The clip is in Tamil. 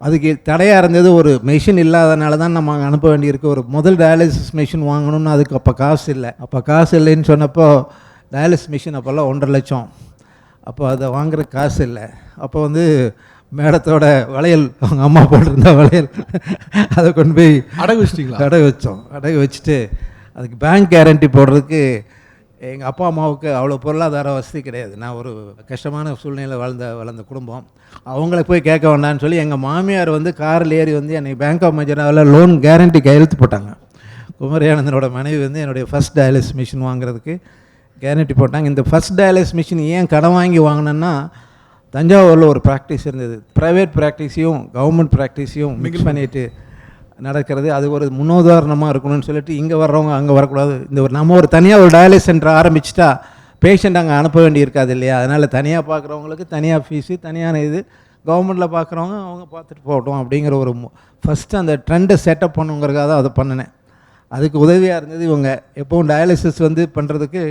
அதுக்கு தடையாக இருந்தது ஒரு மெஷின் இல்லாதனால தான் நம்ம அனுப்ப வேண்டியிருக்கு. ஒரு முதல் டயாலிசிஸ் மிஷின் வாங்கணும்னு அதுக்கு அப்போ காசு இல்லை. அப்போ காசு இல்லைன்னு சொன்னப்போ டயாலிசிஸ் மிஷின் அப்போல்லாம் ஒன்றரை லட்சம். அப்போ அதை வாங்குற காசு இல்லை. அப்போ வந்து மேடத்தோட வளையல் அவங்க அம்மா போட்டிருந்த வளையல் அதை கொண்டு போய் அடகு வச்சிட்டீங்களா? அடகு வச்சோம். அடகு வச்சுட்டு அதுக்கு பேங்க் கேரண்டி போடுறதுக்கு எங்கள் அப்பா அம்மாவுக்கு அவ்வளோ பொருளாதார வசதி கிடையாது. நான் ஒரு கஷ்டமான சூழ்நிலையில் வளர்ந்த வளர்ந்த குடும்பம். அவங்கள போய் கேட்க வேண்டாம்னு சொல்லி எங்கள் மாமியார் வந்து காரில் ஏறி வந்து என்னை பேங்க் ஆஃப் மஜராவில் லோன் கேரண்டி கையெழுத்து போட்டாங்க. குமரியானந்தனோட மனைவி வந்து என்னுடைய ஃபஸ்ட் டயாலிசிஸ் மிஷின் வாங்குறதுக்கு கேரண்டி போட்டாங்க. இந்த ஃபஸ்ட் டயாலிசிஸ் மிஷின் ஏன் கடன் வாங்கி வாங்கினேன்னா தஞ்சாவூரில் ஒரு ப்ராக்டிஸ் இருந்தது. ப்ரைவேட் ப்ராக்டிஸையும் கவர்மெண்ட் ப்ராக்டிஸையும் மிக்ஸ் பண்ணிட்டு நடக்கிறது. அது ஒரு முன்னுதாரணமாக இருக்கணும்னு சொல்லிட்டு இங்கே வர்றவங்க அங்கே வரக்கூடாது. இந்த ஒரு நம்ம ஒரு தனியாக ஒரு டயாலிஸ் சென்டர் ஆரம்பிச்சிட்டா பேஷண்ட் அங்கே அனுப்ப வேண்டி இருக்காது இல்லையா? அதனால் தனியாக பார்க்குறவங்களுக்கு தனியாக ஃபீஸு தனியான இது கவர்மெண்ட்டில் பார்க்குறவங்க அவங்க பார்த்துட்டு போகட்டும் அப்படிங்கிற ஒரு ஃபஸ்ட்டு அந்த ட்ரெண்டை செட்டப் பண்ணுங்கிறக்காக தான் அதை பண்ணினேன். அதுக்கு உதவியாக இருந்தது இவங்க. எப்பவும் டயாலிசிஸ் வந்து பண்ணுறதுக்கு